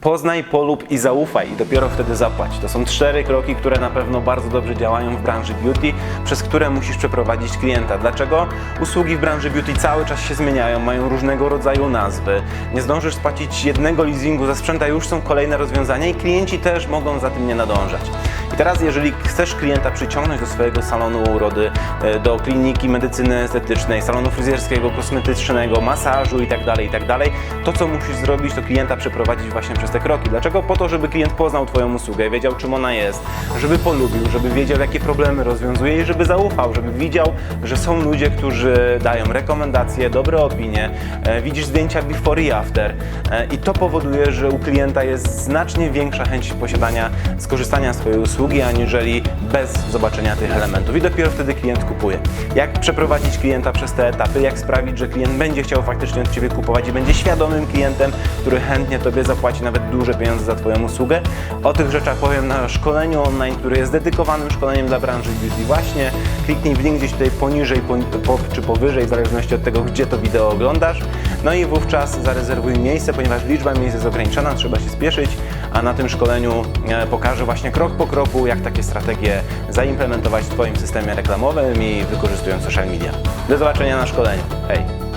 Poznaj, polub i zaufaj i dopiero wtedy zapłać. To są cztery kroki, które na pewno bardzo dobrze działają w branży beauty, przez które musisz przeprowadzić klienta. Dlaczego? Usługi w branży beauty cały czas się zmieniają, mają różnego rodzaju nazwy. Nie zdążysz spłacić jednego leasingu za sprzęt, a już są kolejne rozwiązania i klienci też mogą za tym nie nadążać. Teraz, jeżeli chcesz klienta przyciągnąć do swojego salonu urody, e, do kliniki medycyny estetycznej, salonu fryzjerskiego, kosmetycznego, masażu itd., itd., to co musisz zrobić, to klienta przeprowadzić właśnie przez te kroki. Dlaczego? Po to, żeby klient poznał Twoją usługę, wiedział czym ona jest, żeby polubił, żeby wiedział jakie problemy rozwiązuje i żeby zaufał, żeby widział, że są ludzie, którzy dają rekomendacje, dobre opinie, e, widzisz zdjęcia before i after e, i to powoduje, że u klienta jest znacznie większa chęć posiadania, skorzystania z Twojej usługi, aniżeli bez zobaczenia tych elementów i dopiero wtedy klient kupuje. Jak przeprowadzić klienta przez te etapy, jak sprawić, że klient będzie chciał faktycznie od Ciebie kupować i będzie świadomym klientem, który chętnie Tobie zapłaci nawet duże pieniądze za Twoją usługę. O tych rzeczach powiem na szkoleniu online, które jest dedykowanym szkoleniem dla branży beauty właśnie. Kliknij w link gdzieś tutaj poniżej po, po, czy powyżej, w zależności od tego, gdzie to wideo oglądasz. No i wówczas zarezerwuj miejsce, ponieważ liczba miejsc jest ograniczona, trzeba się spieszyć, a na tym szkoleniu e, pokażę właśnie krok po kroku, jak takie strategie zaimplementować w Twoim systemie reklamowym i wykorzystując social media. Do zobaczenia na szkoleniu. Hej!